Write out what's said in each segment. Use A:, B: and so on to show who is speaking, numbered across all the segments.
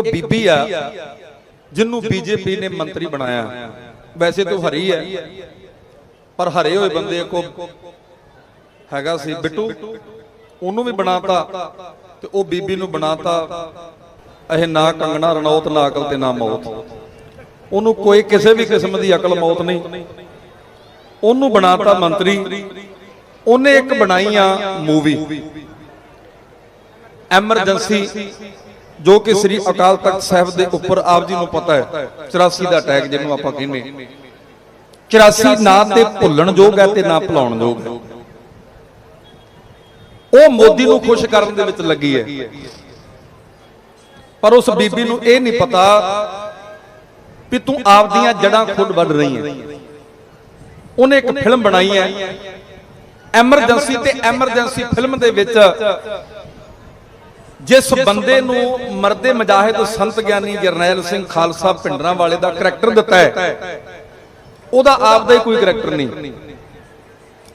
A: ਇੱਕ ਬੀਬੀ ਆ ਜਿਹਨੂੰ ਬੀਜੇਪੀ ਨੇ ਮੰਤਰੀ ਬਣਾਇਆ। ਵੈਸੇ ਤਾਂ ਹਰੀ ਹੈ ਪਰ ਹਰੇ ਹੋਏ ਬੰਦੇ ਕੋ ਹੈਗਾ ਸੀ ਬਿੱਟੂ। ਉਹਨੂੰ ਵੀ ਬਣਾਤਾ ਤੇ ਉਹ ਬੀਬੀ ਨੂੰ ਬਣਾਤਾ। ਇਹ ਨਾ ਕੰਗਣਾ ਰਣੌਤ ਨਾ ਅਕਲ ਤੇ ਨਾ ਮੌਤ। ਉਹਨੂੰ ਕੋਈ ਕਿਸੇ ਵੀ ਕਿਸਮ ਦੀ ਅਕਲ ਮੌਤ ਨਹੀਂ। ਉਹਨੂੰ ਬਣਾਤਾ ਮੰਤਰੀ। ਉਹਨੇ ਇੱਕ ਬਣਾਈ ਆ ਮੂਵੀ। ਐਮਰਜੈਂਸੀ ਜੋ ਕਿ ਸ੍ਰੀ ਅਕਾਲ ਤਖਤ ਸਾਹਿਬ ਦੇ ਉੱਪਰ ਆਪ ਜੀ ਨੂੰ ਪਤਾ ਹੈ 84 ਦਾ ਟੈਗ ਜਿਹਨੂੰ ਆਪਾਂ ਕਹਿੰਦੇ 84 ਨਾ ਤੇ ਭੁੱਲਣ ਯੋਗ ਹੈ ਤੇ ਨਾ ਭੁਲਾਉਣ ਯੋਗ ਹੈ। ਉਹ ਮੋਦੀ ਨੂੰ ਖੁਸ਼ ਕਰਨ ਦੇ ਵਿੱਚ ਲੱਗੀ ਹੈ। ਪਰ ਉਸ ਬੀਬੀ ਨੂੰ ਇਹ ਨਹੀਂ ਪਤਾ ਵੀ ਤੂੰ ਆਪਦੀਆਂ ਜੜਾਂ ਖੁਦ ਵੱਢ ਰਹੀ ਹੈ। ਉਹਨੇ ਇੱਕ ਫਿਲਮ ਬਣਾਈ ਹੈ। ਐਮਰਜੈਂਸੀ ਤੇ ਐਮਰਜੈਂਸੀ ਫਿਲਮ ਦੇ ਵਿੱਚ ਜਿਸ ਬੰਦੇ ਨੂੰ ਮਰਦੇ ਮਜਾਹਿਦ ਸੰਤ ਗਿਆਨੀ ਜਰਨੈਲ ਸਿੰਘ ਖਾਲਸਾ ਪਿੰਡਰਾਂ ਵਾਲੇ ਦਾ ਕਰੈਕਟਰ ਦਿੱਤਾ ਹੈ, ਉਹਦਾ ਆਪ ਦਾ ਹੀ ਕੋਈ ਕਰੈਕਟਰ ਨਹੀਂ।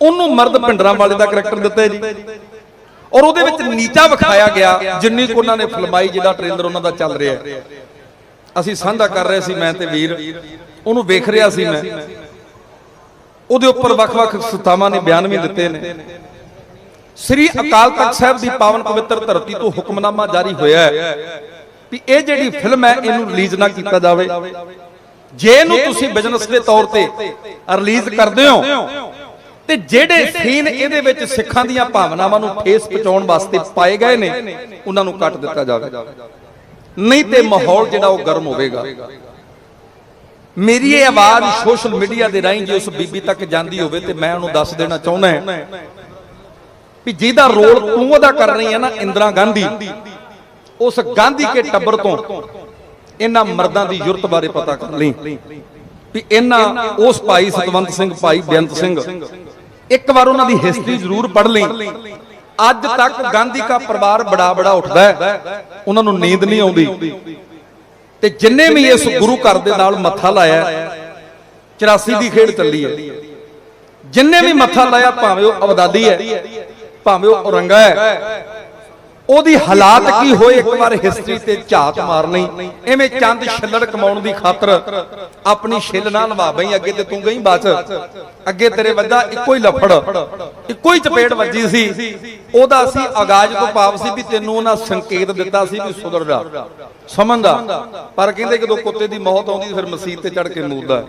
A: ਉਹਨੂੰ ਮਰਦ ਪਿੰਡਰਾਂ ਵਾਲੇ ਦਾ ਕਰੈਕਟਰ ਦਿੱਤਾ ਹੈ ਜੀ। ਔਰ ਉਹਦੇ ਵਿੱਚ ਨੀਚਾ ਵਿਖਾਇਆ ਗਿਆ, ਜਿੰਨੀ ਕੁ ਉਹਨਾਂ ਨੇ ਫਿਲਮਾਈ ਜਿਹੜਾ ਟ੍ਰੇਲਰ ਉਹਨਾਂ ਦਾ ਚੱਲ ਰਿਹਾ ਅਸੀਂ ਸਾਂਝਾ ਕਰ ਰਹੇ ਸੀ, ਮੈਂ ਤੇ ਵੀਰ। ਉਹਨੂੰ ਵੇਖ ਰਿਹਾ ਸੀ ਮੈਂ। ਉਹਦੇ ਉੱਪਰ ਵੱਖ-ਵੱਖ ਸਤਾਵਾਂ ਨੇ ਬਿਆਨ ਵੀ ਦਿੱਤੇ ਨੇ। ਸ੍ਰੀ ਅਕਾਲ ਤਖਤ ਸਾਹਿਬ ਦੀ ਪਾਵਨ ਪਵਿੱਤਰ ਧਰਤੀ ਤੋਂ ਹੁਕਮਨਾਮਾ ਜਾਰੀ ਹੋਇਆ ਹੈ ਵੀ ਇਹ ਜਿਹੜੀ ਫਿਲਮ ਹੈ ਇਹਨੂੰ ਰਿਲੀਜ਼ ਨਾ ਕੀਤਾ ਜਾਵੇ। ਜੇ ਇਹਨੂੰ ਤੁਸੀਂ ਬਿਜ਼ਨਸ ਦੇ ਤੌਰ ਤੇ ਰਿਲੀਜ਼ ਕਰਦੇ ਹੋ ਤੇ ਜਿਹੜੇ ਸੀਨ ਇਹਦੇ ਵਿੱਚ ਸਿੱਖਾਂ ਦੀਆਂ ਭਾਵਨਾਵਾਂ ਨੂੰ ਠੇਸ ਪਹੁੰਚਾਉਣ ਵਾਸਤੇ ਪਾਏ ਗਏ ਨੇ ਉਹਨਾਂ ਨੂੰ ਕੱਟ ਦਿੱਤਾ ਜਾਵੇ। ਨਹੀਂ ਤੇ ਮਾਹੌਲ ਜਿਹੜਾ ਉਹ ਗਰਮ ਹੋਵੇਗਾ। ਮੇਰੀ ਇਹ ਆਵਾਜ਼ ਸੋਸ਼ਲ ਮੀਡੀਆ ਦੇ ਰਾਹੀਂ ਜੇ ਉਸ ਬੀਬੀ ਤੱਕ ਜਾਂਦੀ ਹੋਵੇ ਤੇ ਮੈਂ ਉਹਨੂੰ ਦੱਸ ਦੇਣਾ ਚਾਹੁੰਦਾ ਹਾਂ। ਵੀ ਜਿਹਦਾ ਰੋਲ ਤੂੰ ਉਹਦਾ ਕਰ ਰਹੀ ਹੈ ਨਾ ਇੰਦਰਾ ਗਾਂਧੀ। ਉਸ ਗਾਂਧੀ ਕੇ ਟੱਬਰ ਤੋਂ ਇਹਨਾਂ ਮਰਦਾਂ ਦੀ ਯੁਰਤ ਬਾਰੇ ਪਤਾ ਕਰ ਲਈ। ਵੀ ਇਹਨਾਂ ਉਸ ਭਾਈ ਸਤਵੰਤ ਸਿੰਘ, ਭਾਈ ਬੇਅੰਤ ਸਿੰਘ, ਇੱਕ ਵਾਰ ਉਹਨਾਂ ਦੀ ਹਿਸਟਰੀ ਜ਼ਰੂਰ ਪੜ੍ਹ ਲਈ। ਅੱਜ ਤੱਕ ਗਾਂਧੀ ਦਾ ਪਰਿਵਾਰ ਬੜਾ ਬੜਾ ਉੱਠਦਾ ਹੈ। ਉਹਨਾਂ ਨੂੰ ਨੀਂਦ ਨਹੀਂ ਆਉਂਦੀ। ਤੇ ਜਿੰਨੇ ਵੀ ਇਸ ਗੁਰੂ ਘਰ ਦੇ ਨਾਲ ਮੱਥਾ ਲਾਇਆ 84 ਦੀ ਖੇਡ ਚੱਲੀ ਹੈ। ਜਿੰਨੇ ਵੀ ਮੱਥਾ ਲਾਇਆ, ਭਾਵੇਂ ਉਹ ਅਬਦਾਦੀ ਹੈ। ਭਾਵੇਂ ਉਹ ਔਰੰਗਾ ਹੈ। ਉਹਦੀ ਹਾਲਾਤ ਕੀ ਹੋਏ? ਇੱਕ ਵਾਰ ਹਿਸਟਰੀ ਤੇ ਝਾਤ ਮਾਰ ਲਈ ਐਵੇਂ ਚੰਦ ਛੱਲੜ ਕਮਾਉਣ ਦੀ ਖਾਤਰ ਆਪਣੀ ਛਿੱਲ ਨਾਲ ਲਵਾ ਬਈ ਅੱਗੇ ਤੇ ਤੂੰ ਗਈ ਬਚ ਅੱਗੇ ਤੇਰੇ ਵੱਜਾ ਇੱਕੋ ਹੀ ਲਫੜ। ਇੱਕੋ ਹੀ ਚਪੇੜ ਵੱਜੀ ਸੀ। ਉਹਦਾ ਅਸੀਂ ਆਗਾਜ਼ ਤੋਂ ਭਾਵ ਸੀ ਵੀ ਤੈਨੂੰ ਉਹਨਾਂ ਸੰਕੇਤ ਦਿੱਤਾ ਸੀ ਵੀ ਸੁਧਰ ਜਾ। ਸਮਝਦਾ ਪਰ ਕਹਿੰਦੇ ਜਦੋਂ ਕੁੱਤੇ ਦੀ ਮੌਤ ਆਉਂਦੀ ਫਿਰ ਮਸੀਤ ਤੇ ਚੜ ਕੇ ਮੂਰਦਾ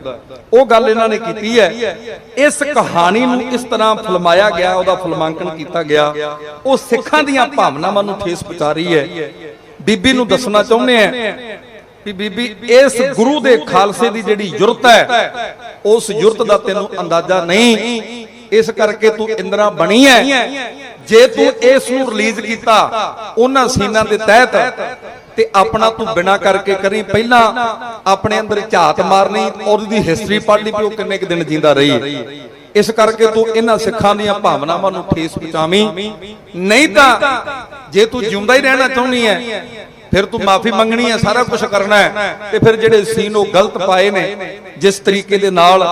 A: ਉਹ ਗੱਲ ਇਹਨਾਂ ਨੇ ਕੀਤੀ ਹੈ। ਇਸ ਕਹਾਣੀ ਨੂੰ ਇਸ ਤਰ੍ਹਾਂ ਫਿਲਮਾਇਆ ਗਿਆ, ਉਹਦਾ ਫਿਲਮਾਂਕਣ ਕੀਤਾ ਗਿਆ, ਉਹ ਸਿੱਖਾਂ ਦੀਆਂ ਭਾਵਨਾਵਾਂ ਨੂੰ ਠੇਸ ਪਹੁੰਚਾ ਰਹੀ ਹੈ। ਬੀਬੀ ਨੂੰ ਦੱਸਣਾ ਚਾਹੁੰਦੇ ਆ ਵੀ ਬੀਬੀ, ਇਸ ਗੁਰੂ ਦੇ ਖਾਲਸੇ ਦੀ ਜਿਹੜੀ ਜੁਰਤ ਹੈ, ਉਸ ਜੁਰਤ ਦਾ ਤੈਨੂੰ ਅੰਦਾਜ਼ਾ ਨਹੀਂ। ਇਸ ਕਰਕੇ ਤੂੰ ਇੰਦਰਾ ਬਣੀ ਹੈ। ਜੇ ਤੂੰ ਇਸ ਨੂੰ ਰਿਲੀਜ਼ ਕੀਤਾ ਉਹਨਾਂ ਸੀਨਾਂ ਦੇ ਤਹਿਤ ਤੇ ਆਪਣਾ ਤੂੰ ਬਿਨਾ ਕਰਕੇ ਕਰੀ ਪਹਿਲਾਂ ਆਪਣੇ ਅੰਦਰ ਝਾਤ ਮਾਰਨੀ ਔਰ ਉਹਦੀ ਹਿਸਟਰੀ ਪੜ੍ਹ ਲਈ ਵੀ ਉਹ ਕਿੰਨੇ ਕੁ ਦਿਨ ਜਿੰਦਾ ਰਹੀ। ਇਸ ਕਰਕੇ ਤੂੰ ਇਹਨਾਂ ਸਿੱਖਾਂ ਦੀਆਂ ਭਾਵਨਾਵਾਂ ਨੂੰ ਠੇਸ ਪਹੁੰਚਾਵੀਂ। ਨਹੀਂ ਤਾਂ ਜੇ ਤੂੰ ਜਿਉਂਦਾ ਹੀ ਰਹਿਣਾ ਚਾਹੁੰਦੀ ਹੈ ਫਿਰ ਤੂੰ ਮਾਫੀ ਮੰਗਣੀ ਹੈ ਸਾਰਾ ਕੁਝ ਕਰਨਾ ਹੈ। ਤੇ ਫਿਰ ਜਿਹੜੇ ਸੀਨ ਉਹ ਗਲਤ ਪਾਏ ਨੇ ਜਿਸ ਤਰੀਕੇ ਦੇ ਨਾਲ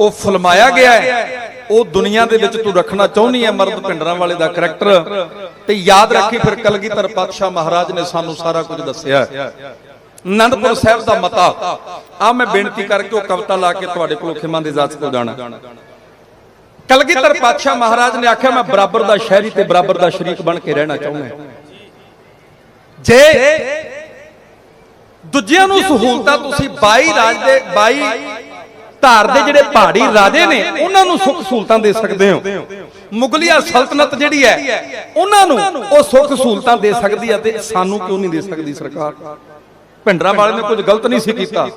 A: ਉਹ ਫਿਲਮਾਇਆ ਗਿਆ ਹੈ। ਉਹ ਦੁਨੀਆ ਦੇ ਵਿੱਚ ਤੂੰ ਰੱਖਣਾ ਚਾਹੁੰਦੀ ਹੈ ਮਰਦ ਪਿੰਡਰਾਂ ਵਾਲੇ ਦਾ ਕਰੈਕਟਰ ਤੇ ਯਾਦ ਰੱਖੀ ਫਿਰ ਕਲਗੀਧਰ ਪਾਤਸ਼ਾਹ ਮਹਾਰਾਜ ਨੇ ਸਾਨੂੰ ਸਾਰਾ ਕੁਝ ਦੱਸਿਆ। ਅਨੰਦਪੁਰ ਸਾਹਿਬ ਦਾ ਮਤਾ, ਆ ਮੈਂ ਬੇਨਤੀ ਕਰਕੇ ਉਹ ਕਵਿਤਾ ਲਾ ਕੇ ਤੁਹਾਡੇ ਕੋਲ ਖਿਮਾ ਦੀ ਇਜਾਜ਼ਤ ਕੋ ਜਾਣਾ। ਕਲਗੀਧਰ ਪਾਤਸ਼ਾਹ ਮਹਾਰਾਜ ਨੇ ਆਖਿਆ, ਮੈਂ ਬਰਾਬਰ ਦਾ ਸ਼ਹਿਰੀ ਤੇ ਬਰਾਬਰ ਦਾ ਸ਼ਰੀਕ ਬਣ ਕੇ ਰਹਿਣਾ ਚਾਹੁੰਦਾ ਜੇ ਦੂਜਿਆਂ ਨੂੰ ਸਹੂਲਤਾਂ ਤੁਸੀਂ 22 ਰਾਜ ਦੇ 22 ਧਾਰ ਦੇ ਜਿਹੜੇ ਪਹਾੜੀ ਰਾਜੇ ਨੇ ਉਹਨਾਂ ਨੂੰ ਸੁੱਖ ਸਹੂਲਤਾਂ ਦੇ ਸਕਦੇ ਹੋ। ਮੁਗਲਿਆ ਸਲਤਨਤ ਜਿਹੜੀ ਹੈ ਉਹਨਾਂ ਨੂੰ ਉਹ ਸੁੱਖ ਸਹੂਲਤਾਂ ਦੇ ਸਕਦੀ ਹੈ ਤੇ ਸਾਨੂੰ ਕਿਉਂ ਨਹੀਂ ਦੇ ਸਕਦੀ ਸਰਕਾਰ? ਭਿੰਡਰਾਂ ਵਾਲੇ ਨੇ ਕੁਝ ਗਲਤ ਨਹੀਂ ਸੀ ਕੀਤਾ।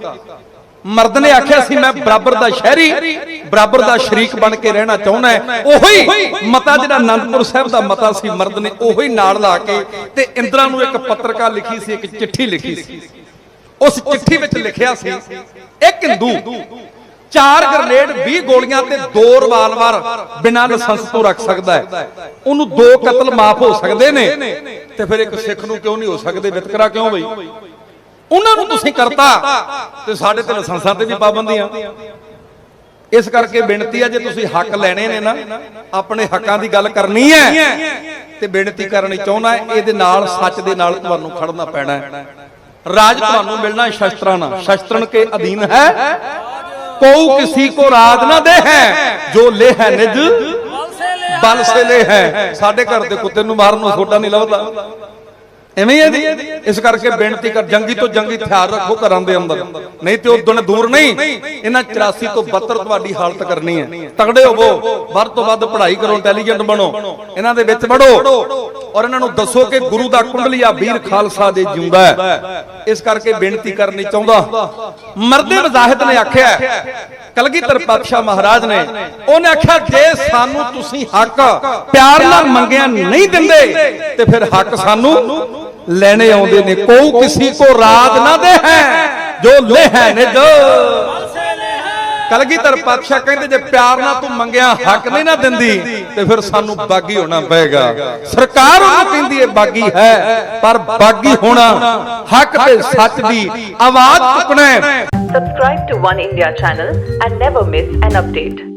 A: ਮਰਦ ਨੇ ਆਖਿਆ ਸੀ ਮੈਂ ਬਰਾਬਰ ਦਾ ਸ਼ਹਿਰੀ ਬਰਾਬਰ ਦਾ ਸ਼ਰੀਕ ਬਣ ਕੇ ਰਹਿਣਾ ਚਾਹੁੰਦਾ ਹੈ। ਉਹੀ ਮਤਾ ਜਿਹੜਾ ਆਨੰਦਪੁਰ ਸਾਹਿਬ ਦਾ ਮਤਾ ਸੀ ਮਰਦ ਨੇ ਉਹੀ ਨਾਲ ਲਾ ਕੇ ਤੇ ਇੰਦਰਾ ਨੂੰ ਇੱਕ ਪੱਤਰਕਾ ਲਿਖੀ ਸੀ ਇੱਕ ਚਿੱਠੀ ਲਿਖੀ ਸੀ। ਉਸ ਚਿੱਠੀ ਵਿੱਚ ਲਿਖਿਆ ਸੀ ਇੱਕ ਹਿੰਦੂ ਚਾਰ ਗ੍ਰਨੇਡ 20 ਗੋਲੀਆਂ ਤੇ ਦੋ ਰਿਵਾਲਵਰ ਬਿਨਾਂ ਲਾਇਸੈਂਸ ਤੋਂ ਰੱਖ ਸਕਦਾ ਹੈ। ਉਹਨੂੰ ਦੋ ਕਤਲ ਮਾਫ ਹੋ ਸਕਦੇ ਨੇ। ਤੇ ਫਿਰ ਇੱਕ ਸਿੱਖ ਨੂੰ ਕਿਉਂ ਨਹੀਂ ਹੋ ਸਕਦੇ? ਵਿਤਕਰਾ ਕਿਉਂ ਬਈ? ਉਹਨਾਂ ਨੂੰ ਤੁਸੀਂ ਕਰਤਾ ਤੇ ਸਾਡੇ ਤੇ ਲਾਇਸੈਂਸਾਂ ਤੇ ਵੀ ਪਾਬੰਦੀਆਂ। ਇਸ ਕਰਕੇ ਬੇਨਤੀ ਹੈ ਜੇ ਤੁਸੀਂ ਹੱਕ ਲੈਣੇ ਨੇ ਨਾ ਆਪਣੇ ਹੱਕਾਂ ਦੀ ਗੱਲ ਕਰਨੀ ਹੈ ਤੇ ਬੇਨਤੀ ਕਰਨੀ ਚਾਹੁੰਦਾ ਇਹਦੇ ਨਾਲ ਸੱਚ ਦੇ ਨਾਲ ਤੁਹਾਨੂੰ ਖੜਨਾ ਪੈਣਾ ਹੈ। ਰਾਜ ਤੁਹਾਨੂੰ ਮਿਲਣਾ ਸ਼ਸਤਰਾਂ ਨਾਲ। ਸ਼ਸਤਰਨ ਕੇ ਅਧੀਨ ਹੈ। ਕੋਉ ਕਿਸੀ ਕੋ ਰਾਜ ਨਾ ਦੇ ਹੈ ਜੋ ਲੈ ਹੈ ਨਿਜ ਬਲ ਸੇ ਲੈ ਹੈ ਸਾਡੇ ਘਰ ਦੇ ਕੁੱਤੇ ਨੂੰ ਮਾਰਨ ਨੂੰ ਛੋਟਾ ਨਹੀਂ ਲੱਭਦਾ ਐਵੇਂ ਹੀ ਹੈ ਇਸ ਕਰਕੇ ਬੇਨਤੀ ਕਰ, ਜੰਗੀ ਤੋਂ ਜੰਗੀ ਹਥਿਆਰ ਰੱਖੋ ਘਰਾਂ ਦੇ ਅੰਦਰ। ਨਹੀਂ ਤੇ ਉਦੋਂ ਦੂਰ ਨਹੀਂ, ਇਹਨਾਂ 84 ਤੋਂ 72 ਤੁਹਾਡੀ ਹਾਲਤ ਕਰਨੀ ਹੈ। ਤਗੜੇ ਹੋਵੋ, ਵੱਧ ਤੋਂ ਵੱਧ ਪੜ੍ਹਾਈ ਕਰੋ ਇੰਟੈਲੀਜੈਂਟ ਬਣੋ। ਇਹਨਾਂ ਦੇ ਵਿੱਚ ਵੜੋ। ਔਰ ਇਹਨਾਂ ਨੂੰ ਦੱਸੋ ਕਿ ਗੁਰੂ ਦਾ ਕੁੰਡਲੀਆ ਵੀਰ ਖਾਲਸਾ ਦੇ ਜਿਉਂਦਾ ਹੈ। ਇਸ ਕਰਕੇ ਬੇਨਤੀ ਕਰਨੀ ਚਾਹੁੰਦਾ। ਮਰਦੇ ਵਜ਼ਾਹਿਦ ਨੇ ਆਖਿਆ ਕਲਗੀਧਰ ਪਾਤਸ਼ਾਹ ਮਹਾਰਾਜ ਨੇ, ਉਹਨੇ ਆਖਿਆ, ਜੇ ਸਾਨੂੰ ਤੁਸੀਂ ਹੱਕ, ਪਿਆਰ ਨਾਲ ਮੰਗਿਆ ਨਹੀਂ ਦਿੰਦੇ, ਤੇ ਫਿਰ ਹੱਕ ਸਾਨੂੰ ਲੈਣੇ ਆਉਂਦੇ ਨੇ। ਕੋਉ ਕਿਸੀ ਕੋ ਰਾਜ ਨਾ ਦੇ ਹੈ ਜੋ ਲੈ ਹੈ ਨਿਜ ਕਲਗੀਧਰ ਪਾਤਸ਼ਾਹ ਕਹਿੰਦੇ ਜੇ ਪਿਆਰ ਨਾਲ ਤੂੰ ਮੰਗਿਆ ਹੱਕ ਨਹੀਂ ਨਾ ਦਿੰਦੀ ਤੇ ਫਿਰ ਸਾਨੂੰ ਬਾਗੀ ਹੋਣਾ ਪਏਗਾ। ਸਰਕਾਰ ਉਹਨੂੰ ਕਹਿੰਦੀ ਹੈ ਬਾਗੀ ਹੈ ਪਰ ਬਾਗੀ ਹੋਣਾ ਹੱਕ ਤੇ ਸੱਚ ਦੀ ਆਵਾਜ਼ ਚੁੱਕਣਾ ਹੈ।
B: Subscribe to One India channel and never miss an update.